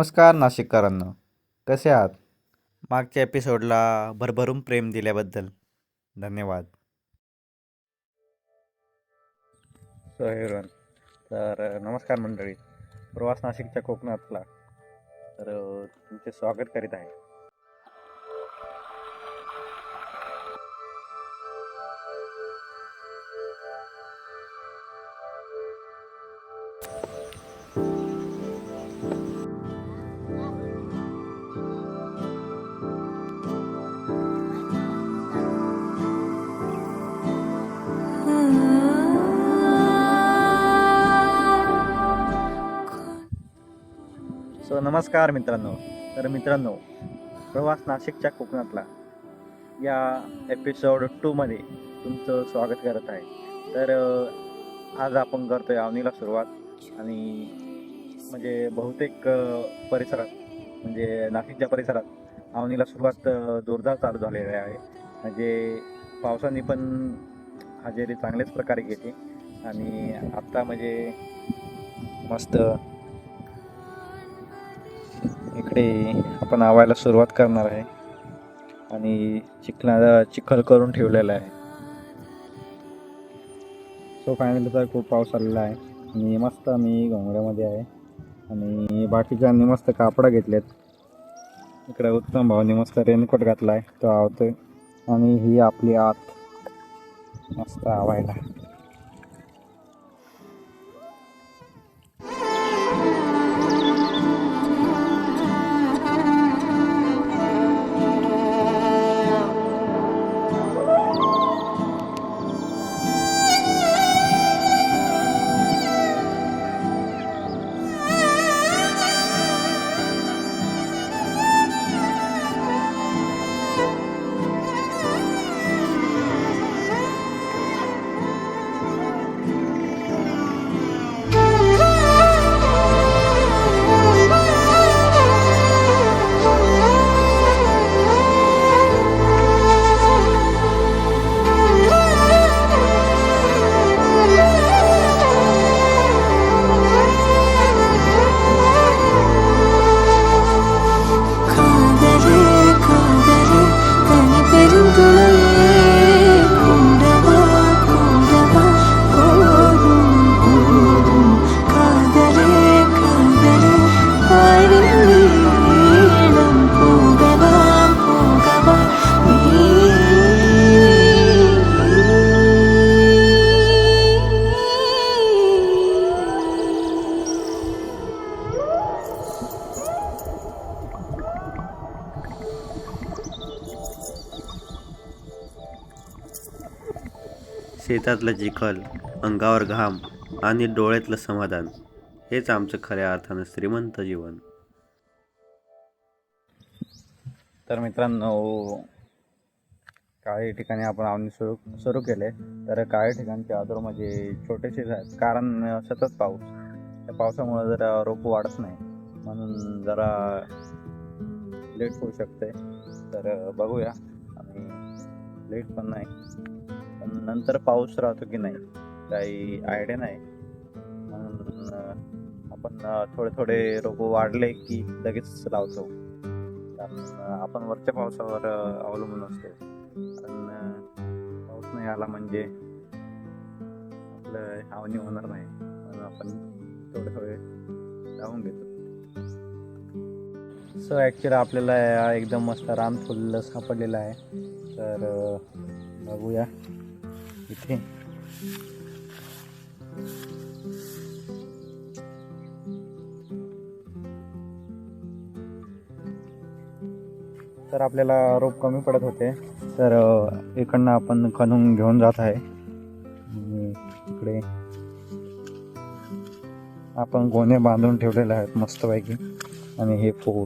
नमस्कार नाशिककरांनो. कसे आहात? मागच्या एपिसोडला भरभरून प्रेम दिल्याबद्दल धन्यवाद. सो हेरन तर नमस्कार मंडळी. प्रवास नाशिकच्या कोकणातला. तर तुमचे स्वागत करीत आहे. सो नमस्कार मित्रांनो. तर मित्रांनो प्रवास नाशिकच्या कोकणातला या एपिसोड टूमध्ये तुमचं स्वागत करत आहे. तर आज आपण करतोय अवनीला सुरुवात आणि म्हणजे बहुतेक परिसरात म्हणजे नाशिकच्या परिसरात अवनीला सुरुवात जोरदार चालू झालेली आहे. म्हणजे पावसाने पण हजेरी चांगल्याच प्रकारे घेते आणि आत्ता म्हणजे मस्त इकडे आपण आवायला सुरुवात करणार आहे. आणि चिखला चिखल करून ठेवलेला आहे. सो फायनली तर खूप पाऊस आलेला आहे. आणि मस्त मी घोंगड्यामध्ये आहे. आणि बाकीच्यांनी मस्त कापडं घेतलेत. इकडे उत्तम भाऊनी मस्त रेनकोट घातला आहे तो आवतोय. आणि ही आपली आत. मस्त आवायला. हातातलं चिखल अंगावर घाम आणि डोळ्यातलं समाधान हेच आमचं खऱ्या अर्थानं श्रीमंत जीवन. तर मित्रांनो काही ठिकाणी आपण आवनी सुरू सुरू केले. तर काही ठिकाणचे आदर म्हणजे छोटेसेच आहेत कारण सतत पाऊस. त्या पावसामुळे जरा रोप वाढत नाही. म्हणून जरा लेट होऊ शकते. तर बघूया. आणि लेट पण नाही. पण नंतर पाऊस राहतो की नाही काही आयडिया नाही. म्हणून आपण थोडे थोडे रोप वाढले की लगेच लावतो. कारण आपण वरच्या पावसावर अवलंबून असतो. कारण पाऊस नाही आला म्हणजे आपलं हावणी होणार नाही. म्हणून आपण थोडे थोडे लावून घेतो. सो ॲक्च्युली आपल्याला एकदम मस्त रान फुल सापडलेलं आहे. तर बघूया. इथे तर आपल्याला रोप कमी पडत होते. तर इकडनं आपण खणून घेऊन जात आहे. इकडे आपण गोणे बांधून ठेवलेले आहेत मस्तपैकी. आणि हे फूल.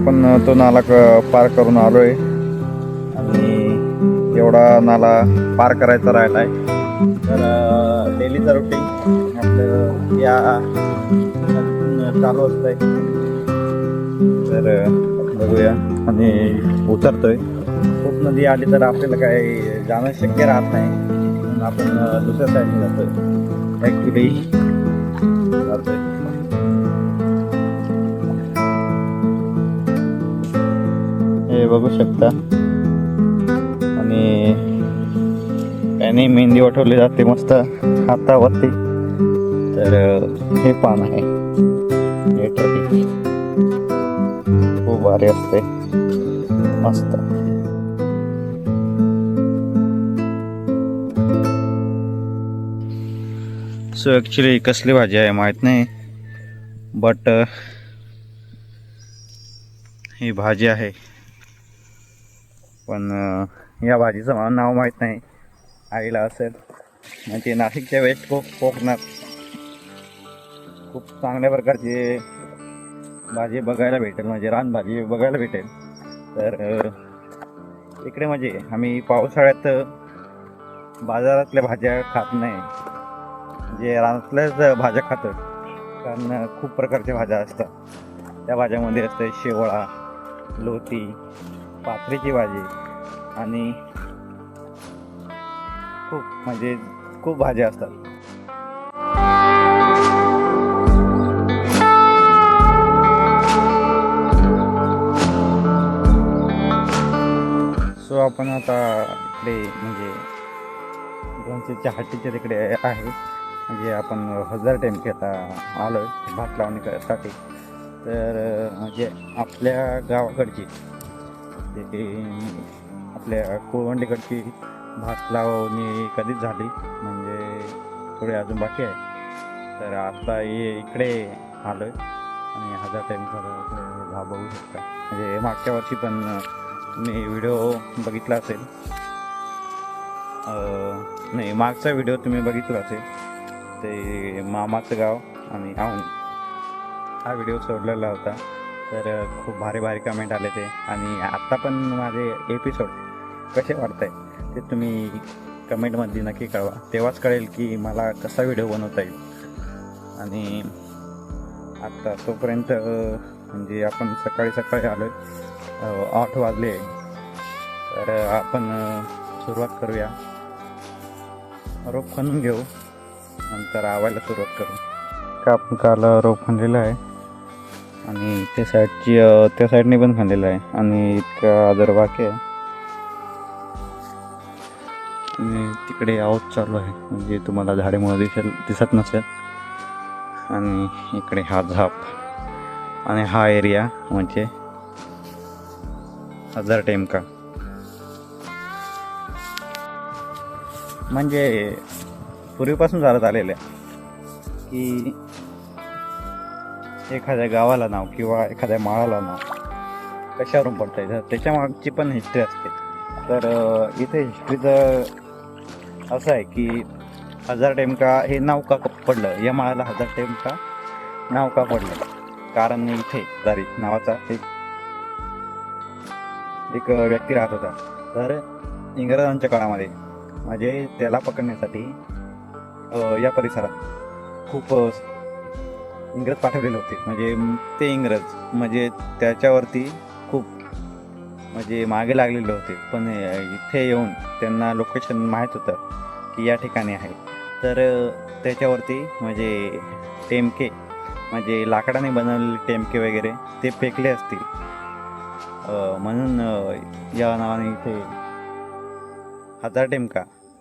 आपण तो नाला क- पार करून आलोय. आणि एवढा नाला पार करायचा राहिलाय. तर डेलीचं रुटीन आपलं या चालू असतंय. तर बघूया. आणि उतरतोय. खूप नदी आली तर आपल्याला काही जाणं शक्य राहत नाही. म्हणून आपण दुसऱ्या साईडने जातोय. ॲक्च्युली जातोय बघू शकता. आणि त्याने मेहंदी वाठवली जाते मस्त हातावरती. तर हे पान आहे. खूप भारी असते. मस्त. सो ॲक्च्युली कसली भाजी आहे माहीत नाही. बट ही भाजी आहे. पण या भाजीचं मला नाव माहीत नाही. आईला असेल. म्हणजे नाशिकच्या वेस्ट को कोकणात खूप चांगल्या प्रकारची भाजी बघायला भेटेल. म्हणजे रानभाजी बघायला भेटेल. तर इकडे म्हणजे आम्ही पावसाळ्यात बाजारातल्या भाज्या खात नाही. म्हणजे रानातल्याच भाज्या खातो. कारण खूप प्रकारच्या भाज्या असतात. त्या भाज्यामध्ये असते शेवळा लोती पात्रीची भाजी आणि खूप म्हणजे खूप भाज्या असतात. सो आपण आता इकडे म्हणजे दोनशेच्या हट्टीच्या तिकडे आहे. म्हणजे आपण हजार टेमके आता आलो आहे भात लावणीसाठी. तर म्हणजे आपल्या गावाकडची ते आपल्या कोळवंडीकडची भात लावणी कधीच झाली म्हणजे थोडे अजून बाकी आहे. तर आता हे इकडे आलो आहे आणि हजार टाईम हा बघू शकता. म्हणजे मागच्या वर्षी पण मी व्हिडिओ बघितला असेल. नाही मागचा व्हिडिओ तुम्ही बघितला असेल. ते मामाचं गाव आणि आवणी हा व्हिडिओ सोडलेला होता. तर खूप भारी भारी कमेंट आले ते. आणि आत्ता पण माझे एपिसोड कसे वाटत आहे ते तुम्ही कमेंटमध्ये नक्की कळवा. तेव्हाच कळेल की मला कसा व्हिडिओ बनवता येईल. आणि आत्ता तोपर्यंत म्हणजे आपण सकाळी सकाळी आलो आहे आठ वाजले. तर आपण सुरुवात करूया. रोप खणून घेऊ. नंतर आवायला सुरुवात करू. का आपण काल रोप खणलेलं आहे? आणि त्या साईडची त्या साईडने पण खाल्लेलं आहे. आणि इतका आदर बाकी आहे. आणि तिकडे आऊट चालू आहे. म्हणजे तुम्हाला झाडेमुळे दिसेल दिसत नसेल. आणि इकडे हा झाप. आणि हा एरिया म्हणजे हजार टेमका म्हणजे पूर्वीपासून चालत आलेलं आहे की एखाद्या गावाला नाव किंवा एखाद्या माळाला नाव कशावरून पडता येतं त्याच्या मागची पण हिस्ट्री असते. तर इथे हिस्ट्रीचं असं आहे की हजार टेमका हे नाव का पडलं? या माळाला हजार टेमका नाव का पडलं? कारण इथे दारी नावाचा एक एक व्यक्ती राहत होता. तर इंग्रजांच्या काळामध्ये म्हणजे त्याला पकडण्यासाठी या परिसरात खूप इंग्रज पाठवलेले होते म्हणजे ते इंग्रज म्हणजे त्याच्यावरती खूप म्हणजे मागे लागलेले होते. पण इथे येऊन त्यांना लोकेशन माहीत होतं की या ठिकाणी आहे. तर त्याच्यावरती म्हणजे टेमके म्हणजे लाकडाने बनवलेले टेमके वगैरे ते फेकले असतील. म्हणून या नावाने इथे हजार टेमका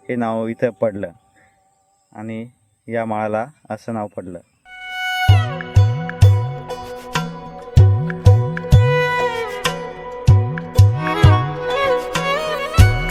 हे नाव इथं पडलं. आणि या माळाला असं नाव पडलं.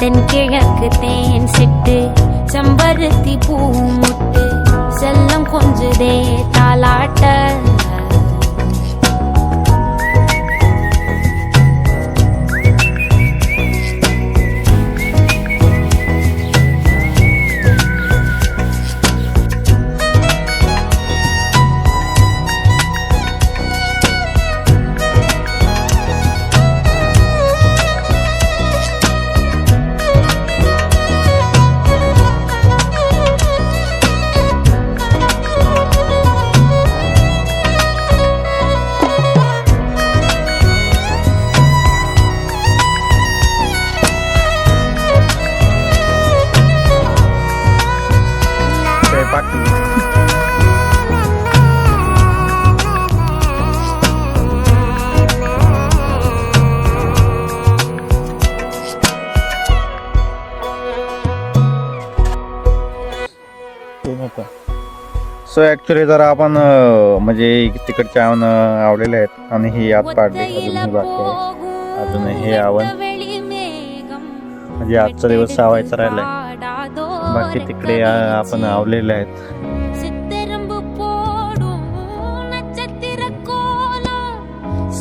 தென்கிழக்கு தேன் சிட்டு செம்பருத்தி பூ முட்டு செல்லம் கொஞ்சுதே தாலாட்ட सो ऍक्च्युली जरा आपण अं, म्हणजे तिकडचे आवण आवलेले आहेत आणि ही आत पाडली अजून ही बाकी आहे अजून हे आवण म्हणजे आजचा दिवस सावायचा राहिलाय बाकी तिकडे अं, आपण आवलेले आहेत சித்தரம்பு போடும் நட்சத்திர கோலம்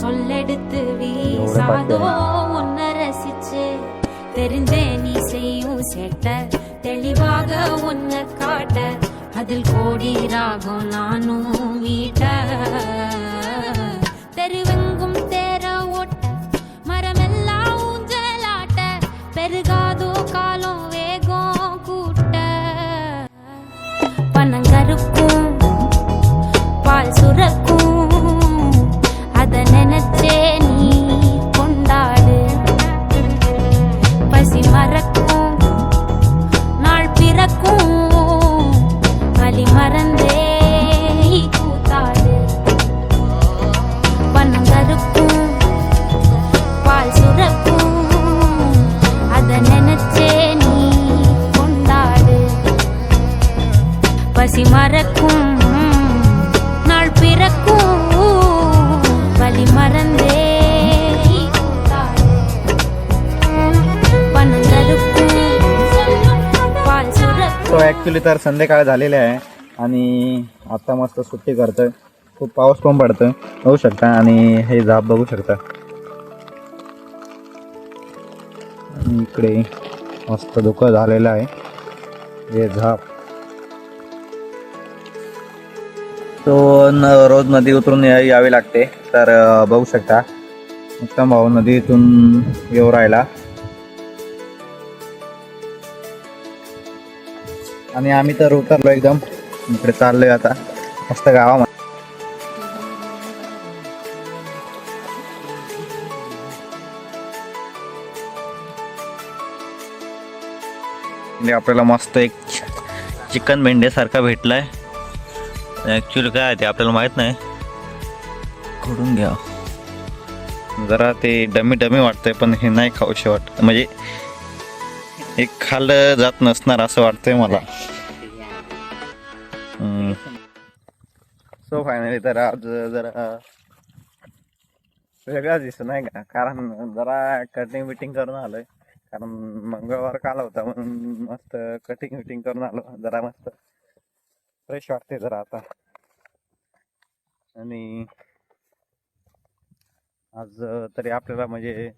சொல்லெடுத்து வீசாதோ உன்னை ரசிச்சு தெரிஞ்சே நீ செய்யும் சேட்ட தெளிவாக உன்னை காட்ட அதில் கோடி ராகம் நானும் வீட்ட ॲक्च्युली तर संध्याकाळ झालेले आहे. आणि आत्ता मस्त सुट्टी करतं खूप पाऊस पण पडतो बघू शकता. आणि हे झाप बघू शकता. इकडे मस्त धुकं झालेलं आहे. हे झाप. तो न रोज नदी उतरून या- यावी लागते. तर बघू शकता. उत्तम भाऊ नदीतून येऊ राहिला. आणि आम्ही तर उतरलो एकदम. इकडे चाललोय आता. मस्त गावामध्ये. म्हणजे आपल्याला मस्त एक चिकन भेंड्यासारखा भेटलाय. ॲक्च्युली काय आहे ते आपल्याला माहीत नाही. खोडून घ्या. जरा ते डमी डमी वाटतंय पण हे नाही खाऊशी वाटत. म्हणजे एक खाल्लं जात नसणार असं वाटतंय मला. नाही तर आज जरा वेगळाच दिसत नाही का? कारण जरा कटिंग बिटिंग करून आलोय. कारण मंगळवार काल होता म्हणून मस्त कटिंग बिटिंग करून आलो. जरा मस्त फ्रेश वाटते जरा आता. आणि आज तरी आपल्याला म्हणजे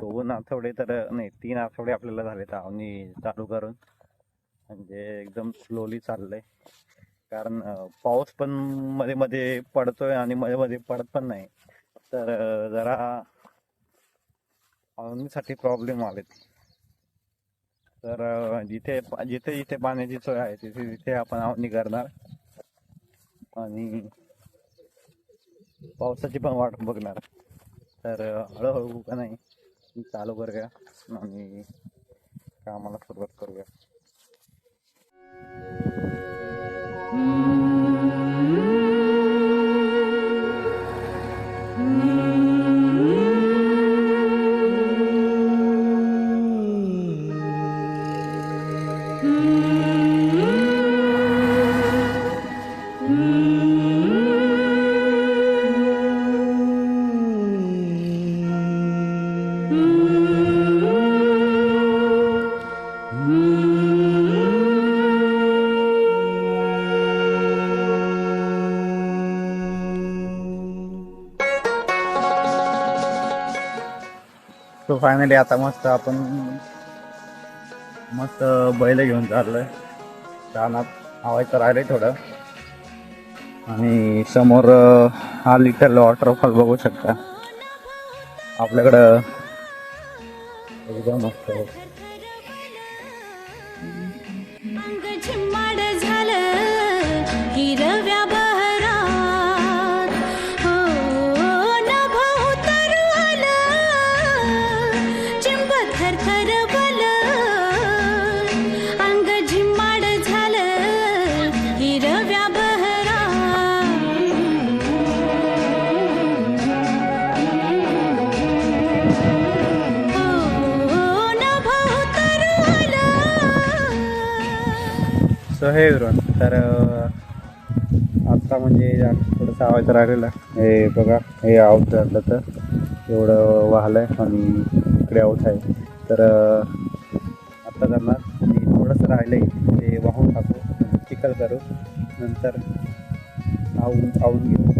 दोन आठवडे तर नाही तीन आठवडे आपल्याला झाले आवनी चालू करून. म्हणजे एकदम स्लोली चाललंय. कारण पाऊस पण मध्ये मध्ये पडतोय आणि मध्ये मध्ये पडत पण नाही. तर जरा पाहुणीसाठी प्रॉब्लेम आलेत. तर जिथे जिथे जिथे पाण्याची सोय आहे तिथे तिथे आपण आवनी करणार. आणि पावसाची पण वाट बघणार. तर हळूहळू का नाही चालू करूया आणि कामाला सुरुवात करूया. Mmm. -hmm. फायनली आता मस्त आपण मस्त बैल घेऊन चाललोय. रानात हवायचं राहिलंय थोडं. आणि समोर हा लिटल वॉटरफॉल बघू शकता. आपल्याकडं एकदम मस्त हे विरोन तर आत्ता म्हणजे थोडंसं आवाज राहिलेला. हे बघा हे आऊट झालं तर एवढं वाहलंय आणि इकडे आऊट आहे. तर आत्ता करणार. मी थोडंसं आहे ते वाहून टाकू. चिखल करू. नंतर आऊन आऊन घेऊ.